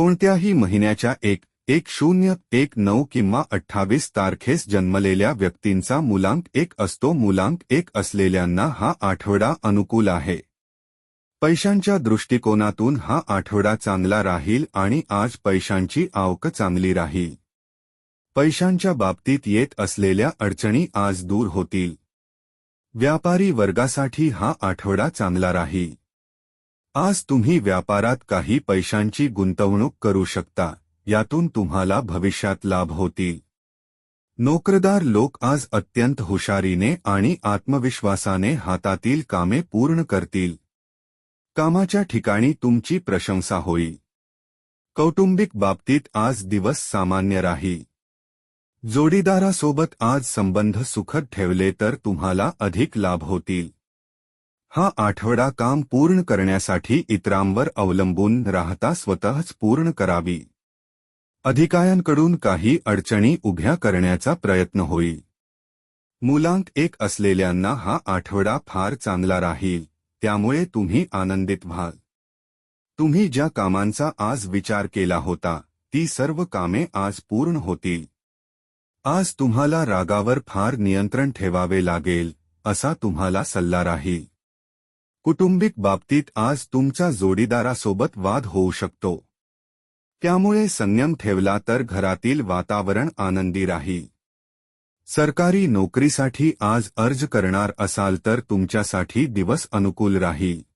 कोणत्याही महिन्याच्या एक एक शून्य एक नऊ किंवा अठ्ठावीस तारखेस जन्मलेल्या व्यक्तींचा मुलांक एक असतो. मुलांक एक असलेल्यांना हा आठवडा अनुकूल आहे. पैशांच्या दृष्टिकोनातून हा आठवडा चांगला राहील आणि आज पैशांची आवक चांगली राहील. पैशांच्या बाबतीत येत असलेल्या अडचणी आज दूर होतील. व्यापारी वर्गासाठी हा आठवडा चांगला राहील. आज तुम्ही व्यापारात काही पैशांची गुंतवणूक करू शकता यातून तुम्हाला भविष्यात लाभ होतील. नोकरदार लोक आज अत्यंत हुशारीने आणि आत्मविश्वासाने हातातील कामे पूर्ण करतील. कामाच्या ठिकाणी तुमची प्रशंसा होईल. कौटुंबिक बाबतीत आज दिवस सामान्य राहील. जोडीदारासोबत आज संबंध सुखद ठेवले तर तुम्हाला अधिक लाभ होतील. हा आठवडा काम पूर्ण करण्यासाठी इतरांवर अवलंबून राहता स्वतःच पूर्ण करावी. अधिकाऱ्यांकडून काही अडचणी उभ्या करण्याचा प्रयत्न होईल. मुलांक एक असलेल्यांना हा आठवडा फार चांगला राहील त्यामुळे तुम्ही आनंदित व्हाल. तुम्ही ज्या कामांचा आज विचार केला होता ती सर्व कामे आज पूर्ण होतील. आज तुम्हाला रागावर फार नियंत्रण ठेवावे लागेल असा तुम्हाला सल्ला राहील. कुटुंबिक बाबतीत आज तुमचा जोडीदारासोबत वाद होऊ शकतो. त्यामुळे संयम ठेवला तर घरातील वातावरण आनंदी राहील. सरकारी नोकरीसाठी आज अर्ज करणार असाल तर तुमच्यासाठी दिवस अनुकूल राहील.